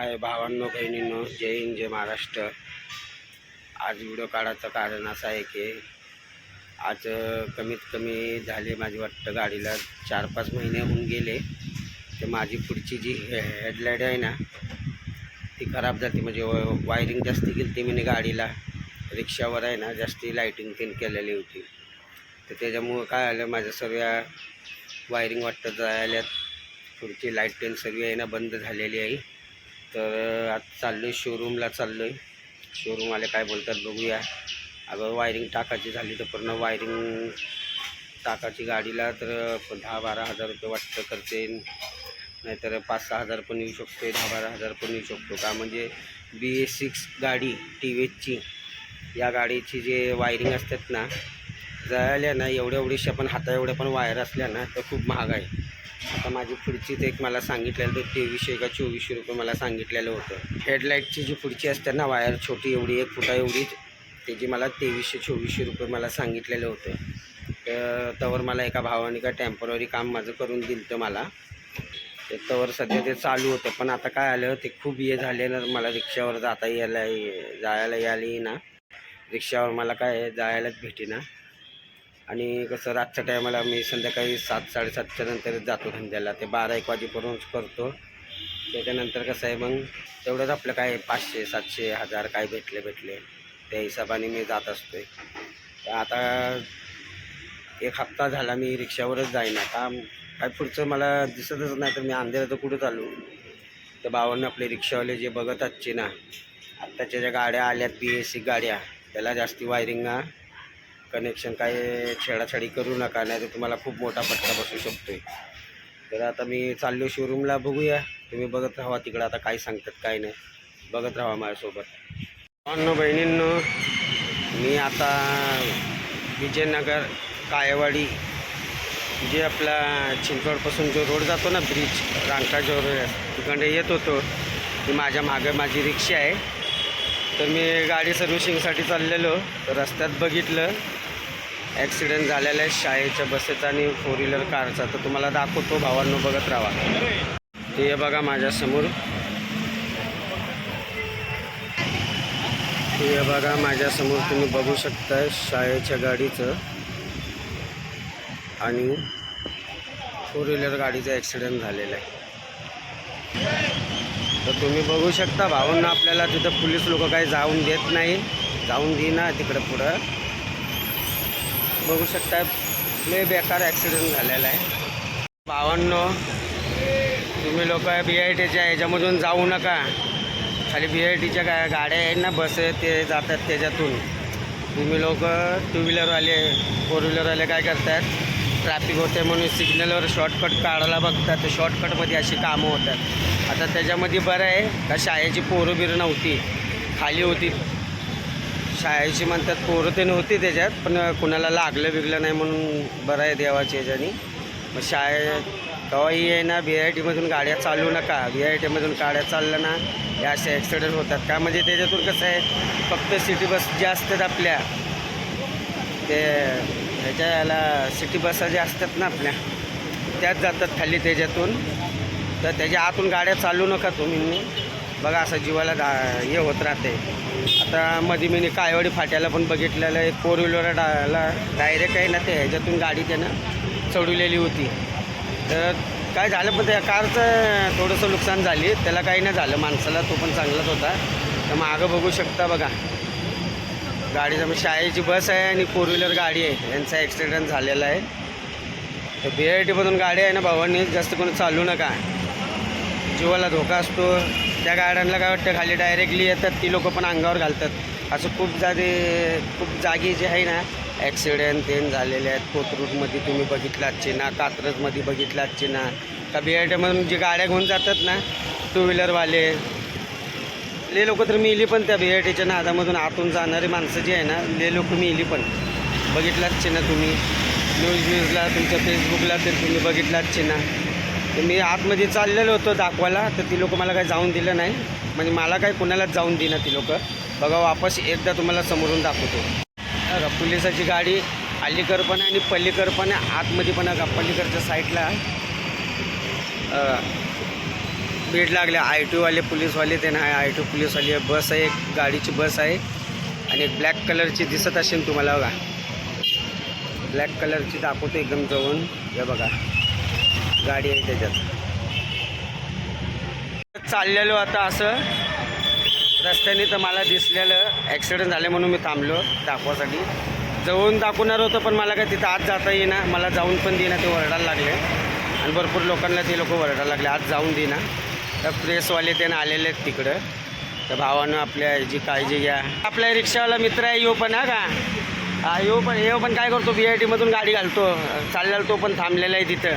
आहे. भावांनो बहिणींनो जय हिंद जय महाराष्ट्र. आज व्हिडिओ काढायचं कारण असं आहे की आज कमीत कमी झाले माझी वाटतं गाडीला चार पाच महिने होऊन गेले. तर माझी पुढची जी हे हेडलाईट आहे ना ती खराब जाते म्हणजे व- वायरिंग जास्त केली ती मी गाडीला. रिक्षावर आहे ना जास्ती लाईटिंग तीन केलेली होती. तर त्याच्यामुळं काय आलं माझ्या सर्व वायरिंग वाटतं जायल्यात. पुढची लाइट टेन सगळी आहे ना बंद झालेली आहे. तर आज चाललो आहे शोरूमला चाललो आहे शोरूमवाले काय बोलतात बघूया. अगं वायरिंग टाकायची झाली तर पूर्ण वायरिंग टाकायची गाडीला तर दहा बारा हजार रुपये वाटतं करते नाहीतर पाच सहा हजार पण येऊ शकतो दहा बारा हजार पण येऊ शकतो. का म्हणजे बी ए सिक्स गाडी टी व्ही एचची या गाडीची जे वायरिंग असतात ना जळाल्या ना एवढ्या एवढ्याशा पण हाता एवढ्या पण वायर असल्या ना तर खूप महाग आहे. आता माझी पुढचीच एक मला सांगितलेलं तर तेवीसशे का चोवीसशे रुपये मला सांगितलेलं होतं. हेडलाईटची जी पुढची असते ना वायर छोटी एवढी एक फुटा एवढीच त्याची मला तेवीसशे चोवीसशे रुपये मला सांगितलेलं होतं. तर तवर मला एका भावाने का टेंपररी काम माझं करून दिलं होतं मला. ते तवर सध्या ते चालू होतं पण आता काय आलं ते खूप हे झाले ना मला रिक्षावर जाता यायला जायला यायला ना रिक्षावर मला काय जायलाच भेटेना. आणि कसं रातच्या टायमाला मी संध्याकाळी सात साडेसातच्या नंतर जातो धंद्याला. ते बारा एक वाजेपर्यंत करतो. त्याच्यानंतर कसं आहे मग तेवढंच आपलं काय पाचशे सातशे हजार काय भेटले भेटले. त्या हिशोबाने मी जात असतो तर आता एक हप्ता झाला मी रिक्षावरच जाईन आता. काय पुढचं मला दिसतच नाही तर मी अंधेराचं कुठं चालू? त्या भावांना आपले रिक्षावाले जे बघत आजचे ना आत्ताच्या ज्या गाड्या आल्यात बी एस सी गाड्या त्याला जास्ती वायरिंग कनेक्शन काय छेडाछाडी करू नका नाही तर तुम्हाला खूप मोठा फटका बसू शकतो आहे तर आता मी चाललो शोरूमला बघूया. तुम्ही बघत राहा तिकडं आता काय सांगतात काय नाही. बघत राहा माझ्यासोबत. भावांनो बहिणींनो मी आता विजयनगर कायवाडी जे आपला चिंचवडपासून जो रोड जातो ना ब्रिज रांगटा रोड तिकडे येत होतो ती माझ्या मागं माझी रिक्षा आहे. तर मी गाडी सर्व्हिसिंगसाठी चाललेलो तर रस्त्यात बघितलं. ॲक्सिडेंट झालेला आहे शाळेच्या बसेचा आणि फोर व्हीलर कारचा. तर तुम्हाला दाखवतो भावांनो बघत राहा. ते हे बघा माझ्यासमोर. ते हे बघा माझ्यासमोर तुम्ही बघू शकता शाळेच्या गाडीचं. आणि फोर व्हीलर गाडीचा ॲक्सिडेंट झालेला आहे. तर तुम्ही बघू शकता भावांना आपल्याला तिथं पोलीस लोक काही जाऊन देत नाही. जाऊन देईना तिकडं पुढं. बघू शकता लय बेकार ॲक्सिडेंट झालेला आहे. बावन्न तुम्ही लोक बी आय टीच्या ह्याच्यामधून जाऊ नका. खाली बी आय टीच्या गा गाड्या आहेत ना बस ते जातात त्याच्यातून. तुम्ही लोक टू व्हीलरवाले फोर व्हीलरवाले काय करतात? ट्रॅफिक होते म्हणून सिग्नलवर शॉर्टकट काढायला बघतात. तर शॉर्टकटमध्ये अशी कामं होतात. आता त्याच्यामध्ये बरं आहे का शाळेची पोरं बिरं नव्हती. खाली होती. शाळेची म्हणतात पोरं ते नव्हती त्याच्यात पण कुणाला लागलं बिगलं नाही म्हणून बरं आहे देवाच्या ह्याच्यानी मग शाळेत केव्हाही आहे ना बी आय टीमधून गाड्या चालू नका. बी आय टीमधून गाड्या चालल्या ना या असे ॲक्सिडेंट होतात. का म्हणजे त्याच्यातून कसं आहे फक्त सिटी बस ज्या असतात आपल्या. ते ह्याच्या याला सिटी बसा ज्या असतात ना आपल्या. त्याच जातात खाली त्याच्यातून. तर त्याच्या आतून गाड्या चालू नका तुम्ही. बघा असं जीवाला दा हे होत राहते आता मध्ये मी कायवाडी फाट्याला पण बघितलेलं एक फोर व्हीलर डाला डायरेक्ट आहे ना ते ह्याच्यातून गाडी त्यानं चढवलेली होती. तर काय झालं पण त्या कारचं थोडंसं नुकसान झाली. त्याला काही नाही झालं. माणसाला तो पण चांगलाच होता. तर मागं बघू शकता बघा. गाडीचा मग म्हणजे शाळेची बस आहे आणि फोर व्हीलर गाडी आहे. यांचा ॲक्सिडेंट झालेला आहे. तर बी आय टीमधून गाडी आहे ना भावांनी. जास्त कोणी चालू नका. जीवाला धोका असतो. त्या गाड्यांना काय वाटतं खाली डायरेक्टली येतात ती लोक पण अंगावर घालतात. असं खूप जागे खूप जागी जे आहे ना ॲक्सिडेंट तेन झालेले आहेत. कोथरूडमध्ये तुम्ही बघितलात ना कात्रजमध्ये बघितलात ना का बी आय टीमधून जे गाड्या घेऊन जातात ना टू व्हीलरवाले ले लोक तर मिली पण त्या बी आय टीच्या नादामधून आतून जाणारी माणसं जी आहे ना ले लोक मिली पण. बघितलाच ना तुम्ही? न्यूज न्यूजला तुमच्या फेसबुकला तर तुम्ही बघितलाच ना तर मी आतमध्ये चाललेलो होतो दाखवायला तर ती लोक मला काही जाऊन दिलं नाही. म्हणजे मला काही कुणालाच जाऊन दिलं ती लोक. बघा वापस एकदा तुम्हाला समोरून दाखवतो. पोलिसाची गाडी अलीकर पण आहे आणि पल्लीकर पण आहे. आतमध्ये पण आहे. साईडला अं, भीड लागले आय टीवाले पोलीसवाले ते नाही. आय टी पोलीसवाली बस आहे एक गाडीची बस आहे आणि एक ब्लॅक कलरची दिसत असेल तुम्हाला बघा. ब्लॅक कलरची दाखवतो एकदम जवळून. हे बघा. गाडी आहे त्याच्यात. चाललेलो आता असं. रस्त्याने तर मला दिसलेलं ॲक्सिडेंट झाले म्हणून मी थांबलो दाखवासाठी. जवळून दाखवणार होतं पण मला काय तिथं आत जाता येईना. मला जाऊन पण देईना ते वरडायला लागले. आणि भरपूर लोकांना ते लोक वरडायला लागले. आज जाऊन देईना. तर प्रेसवाले त्यानं आलेले आहेत तिकडं. तर भावानं आपल्या याची काळजी घ्या. आपल्या रिक्षावाला मित्र आहे येऊ पण हा का? हा येऊ पण येऊ पण काय करतो? बी आय टीमधून गाडी घालतो. चाललेला तो पण थांबलेला आहे तिथं.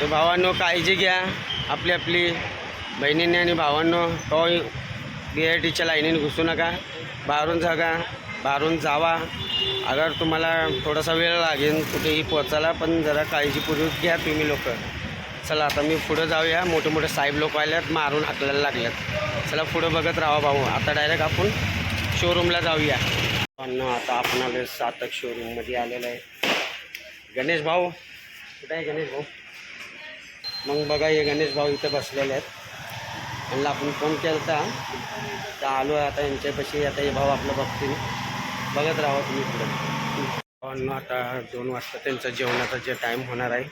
तर भावांनो काळजी घ्या. आपली आपली बहिणींनी आणि भावांनो तो बी आय टीच्या लाईनीने घुसू नका. बाहेरून जागा बाहेरून जावा. अगर तुम्हाला थोडासा वेळ लागेल कुठेही पोचायला पण जरा काळजीपूर्वक घ्या तुम्ही लोक. चला आता मी पुढं जाऊया. मोठे मोठे साहेब लोक आल्यात मारून हाकलायला लागल्यात. चला पुढं बघत राहा भाऊ. आता डायरेक्ट आपण शोरूमला जाऊया. पण आता आपण आलो सातक शोरूममध्ये आलेलं आहे. गणेश भाऊ कुठे आहे गणेश भाऊ? मग बघा हे गणेश भाऊ इथं बसलेले आहेत. त्यांना आपण फोन केला होता तर आलो आहे आता यांच्यापाशी. आता हे भाऊ आपलं बघतील. बघत राहा तुम्ही पुढे. भावांनो आता दोन वाजता त्यांचा जेवणाचा जे टाईम होणार आहे.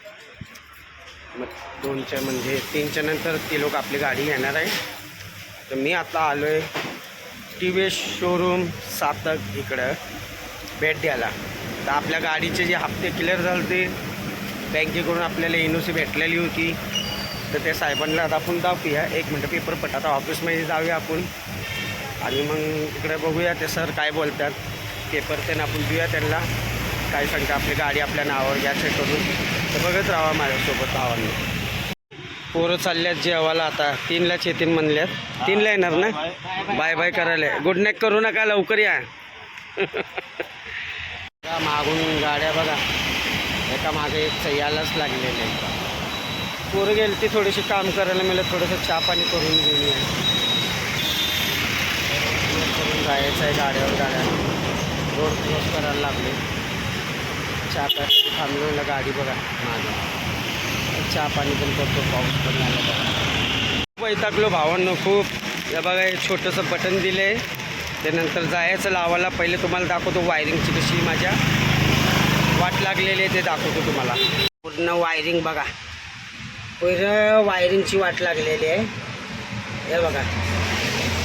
मग दोनच्या म्हणजे तीनच्या नंतर ती लोक आपली गाडी येणार आहे. तर मी आता आलो आहे टी व्ही एस शोरूम सातक इकडं. भेट द्यायला. तर आपल्या गाडीचे जे हप्ते क्लिअर झाले ते बँकेकडून आपल्याला एन ओ सी भेटलेली होती. तर त्या साहेबांना आता आपण दाखवूया. एक मिनटं पेपर पट आता ऑफिसमध्ये जाऊया आपण. आणि मग इकडे बघूया ते सर काय बोलतात. पेपर त्यांना आपण देऊया त्यांना. काय सांगता आपली गाडी आपल्या नावावर घ्यायचं करून. तर बघत राहा माझ्यासोबत भावांनी पोरं चालल्यात जेवायला आता. तीनला येतील म्हणल्यात. तीनला येणार ना? बाय बाय करायला. गुड नाईट करू नका. लवकर या. मागून गाड्या बघा. एका मागे एक यायलाच लागलेले आहे पोरं गेली ती थोडीशी काम करायला मला थोडंसं चहा पाणी करून गेली आहे करून जायचं आहे गाड्यावर गाड्या रोड क्रॉस करायला लागले चहा प्यासाठी थांबलो म्हणलं गाडी बघा माझी चहा पाणी पण करतो पाऊस पण आला बघा. वैतागलो भावांनो खूप. या बघा हे छोटंसं बटन दिलं आहे त्यानंतर जायचं लावायला. पहिले तुम्हाला दाखवतो वायरिंगची कशी माझ्या. वाट लागलेली आहे ते दाखवतो तुम्हाला. पूर्ण वायरिंग बघा. पूर्ण वायरिंगची वाट लागलेली आहे. हे बघा.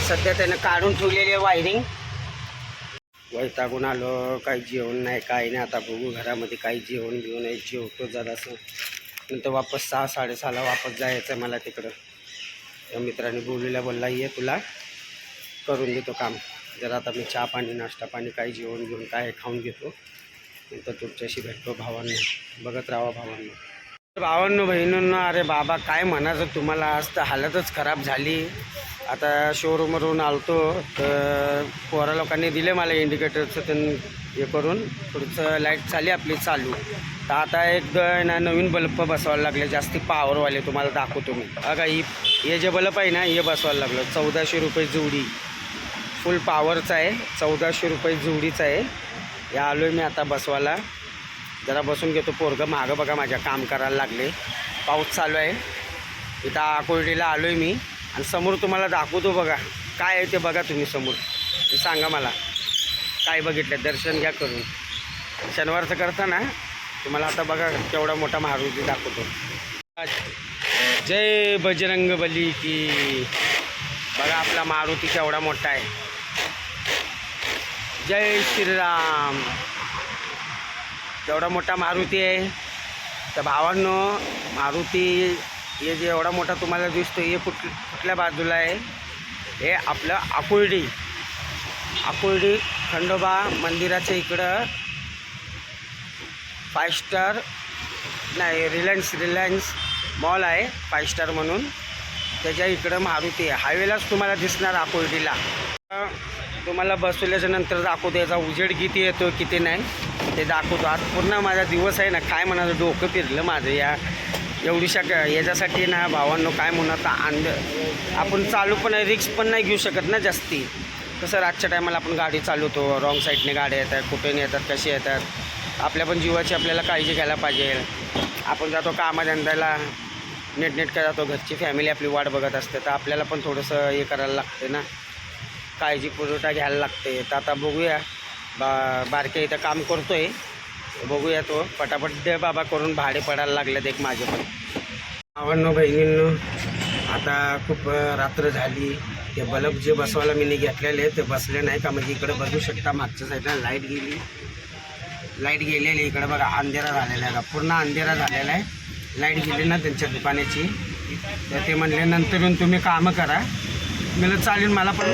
सध्या त्यानं काढून ठेवलेली आहे वायरिंग वैतागून आलो. काही जेवण नाही काही नाही. आता बघू घरामध्ये काही जेवण घेऊन आहे. जेवतो जरासं. नंतर वापस सहा साडेसहाला वापस जायचं आहे मला तिकडं. त्या मित्राने बोललेला बोलला ये तुला. करून देतो काम. जरा आता मी चहा पाणी नाश्ता पाणी काही जेवण घेऊन काय खाऊन घेतो. नंतर तुमच्याशी भेटतो भावांना बघत राहा भावांना. भावांनो बहिणींनो अरे बाबा काय म्हणायचं तुम्हाला? आज तर हालतच खराब झाली. आता शोरूमवरून आलतो तर पोरा लोकांनी दिले मला इंडिकेटरचं त्यांनी हे करून. पुढचं लाइट झाली आपली चालू. तर आता एक ना नवीन बल्ब बसवायला लागले. जास्ती पॉवरवाले तुम्हाला दाखवतो मी. अगं ही हे जे बल्ब आहे ना हे बसवायला लागलं. चौदाशे रुपये जुडी. फुल पॉवरचा आहे चौदाशे रुपये जोडीचा आहे. या आलो आहे मी आता बसवायला. जरा बसून घेतो पोरगं. मागं बघा माझ्या काम करायला लागले. पाऊस चालू आहे. इथं आकुर्डीला आलो आहे मी. आणि समोर तुम्हाला दाखवतो बघा. काय आहे ते बघा तुम्ही समोर. आणि सांगा मला. काय बघितलं दर्शन घ्या करून. शनिवारचं करता ना? तुम्हाला आता बघा केवढा मोठा मारुती दाखवतो. जय बजरंग बली की. बघा आपला मारुती केवढा मोठा आहे. जय श्रीराम. एवढा मोठा मारुती आहे. तर भावांनो मारुती हे जे एवढा मोठा तुम्हाला दिसतो हे कुठ कुठल्या बाजूला आहे? हे आपलं आकुर्डी. आकुर्डी खंडोबा मंदिराच्या इकडं फाय स्टार नाही रिलायन्स रिलायन्स मॉल आहे फाय स्टार म्हणून. त्याच्या इकडं मारुती आहे. हायवेलाच तुम्हाला दिसणार आकुर्डीला. तुम्हाला बसवल्याच्या नंतर दाखवतो याचा उजेड किती येतो किती नाही ते दाखवतो. आज पूर्ण माझा दिवस आहे ना काय म्हणायचं डोकं फिरलं माझं या एवढीशा याच्यासाठी ना भावांनो काय म्हणत अंध आपण चालू पण रिक्स पण नाही घेऊ शकत ना जास्ती. कसं रातच्या टायमाला आपण गाडी चालवतो रॉंग साईडने गाड्या येतात कुठे येतात कसे येतात आपल्या पण जीवाची आपल्याला काळजी घ्यायला पाहिजे. आपण जातो कामाधंद्याला नेटनेटका जातो घरची फॅमिली आपली वाट बघत असते तर आपल्याला पण थोडंसं हे करायला लागते ना. काळजी पुरवठा घ्यायला लागते. तर आता बघूया. बा बारक्या इथं काम करतो आहे बघूया तो. पटापट दे बाबा करून भाडे पडायला लागलेत एक माझे पण भावांनो बहिणींनो आता खूप रात्र झाली. ते बल्ब जे बसवायला मी घेतलेले ते बसले नाही का? म्हणजे इकडे बघू शकता मागच्या साईडला लाइट गेली. लाइट गेलेली इकडे बघा अंधेरा झालेला आहे. का पूर्ण अंधेरा झालेला आहे. लाइट गेली ना त्यांच्या दुकानाची. तर ते म्हणले नंतर येऊन तुम्ही कामं करा. मला चालेल मला पण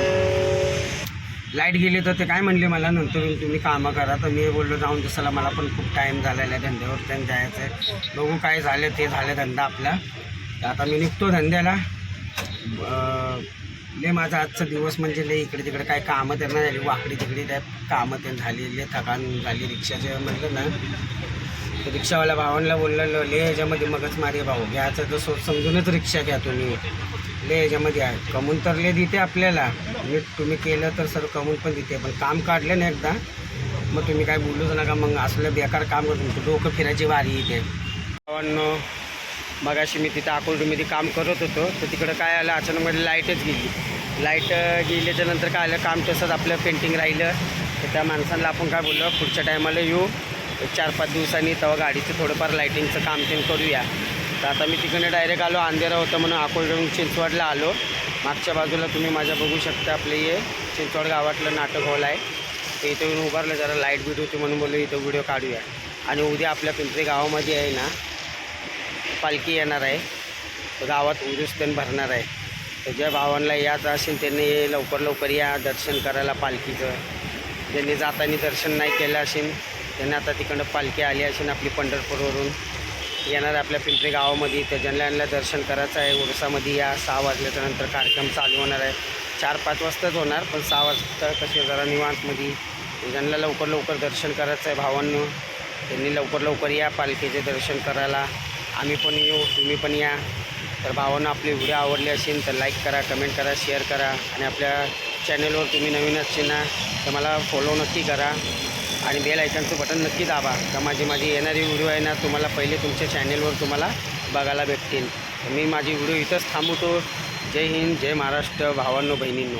लाइट गेली तर ते काय म्हणले मला नंतर तुम्ही कामं करा. तर मी बोललो जाऊन दिसायला मला पण खूप टाईम झालेला आहे धंद्यावर त्यांनी जायचं आहे. बघू काय झालं ते झालं धंदा आपला. तर आता मी निघतो धंद्याला. ले माझा आजचा दिवस म्हणजे लय इकडे तिकडे काय कामं त्यांना झाली. वाकडी तिकडे त्या कामं त्यांनी झाली थकान झाली रिक्षाचे म्हटलं ना. तर रिक्षावाल्या भावांना बोललेलं ले ह्याच्यामध्ये मगच मारे भाऊ. घ्यायचं तर समजूनच रिक्षा घ्या तुम्ही. ले याच्यामध्ये आहे. कमून तर ले देते आपल्याला. नीट तुम्ही केलं तर सर कमून पण देते पण काम काढलं ना एकदा मग तुम्ही काय बोलूच नका मग असलं बेकार काम करतो. तुमचं डोकं फिरायची वारी इथे पण मगाशी मी तिथं अकोलडीमध्ये काम करत होतो तर तिकडं काय आलं अचानक मध्ये लाईटच गेली. लाइट गेल्याच्यानंतर काय आलं काम तसंच आपलं पेंटिंग राहिलं. तर त्या माणसांना आपण काय बोललो पुढच्या टायमाला येऊ. चार पाच दिवसांनी तेव्हा गाडीचं थोडंफार लाईटिंगचं काम तेन करूया. तर आता मी तिकडे डायरेक्ट आलो अंधेरा होतं म्हणून अकोलडून चिंचवडला आलो. मागच्या बाजूला तुम्ही माझ्या बघू शकता आपलं हे चिंचवड गावातलं नाटक हॉल आहे. तर इथं येऊन उभारलं जरा लाइट बीट होती म्हणून बोललो इथं व्हिडिओ काढूया. आणि उद्या आपल्या पिंपरी गावामध्ये आहे ना पालखी येणार आहे. गावात उरूस भरणार आहे. तर ज्या भावांना यायचं असेल त्यांनी लवकर लवकर या दर्शन करायला पालखीचं. ज्यांनी जाताना दर्शन नाही केलं असेल त्यांनी आता तिकडं पालखी आली असेल आपली पंढरपूरवरून. येणार आपल्या पिंपरी गावामध्ये. तर ज्यांना दर्शन करायचं आहे. उरसामध्ये या सहा वाजल्याच्या नंतर कार्यक्रम चालू होणार आहे. चार पाच वाजताच होणार पण सहा वाजता कसे जरा निवांतमध्ये. ज्यांना लवकर लवकर दर्शन करायचं आहे भावांनो. त्यांनी लवकर लवकर या पालखीचे दर्शन करायला. आम्ही पण येऊ तुम्ही पण या. तर भावांना आपली व्हिडिओ आवडली असेल तर लाईक करा कमेंट करा शेअर करा. आणि आपल्या चॅनलवर तुम्ही नवीन असशील ना तर मला फॉलो नक्की करा. आणि बेल आयकनचं बटन नक्की दाबा. तर माझी माझी येणारी व्हिडिओ आहे ना तुम्हाला पहिले तुमच्या चॅनेलवर तुम्हाला बघायला भेटतील. मी माझी व्हिडिओ इथंच थांबवतो. जय हिंद जय महाराष्ट्र भावांनो बहिणींनो.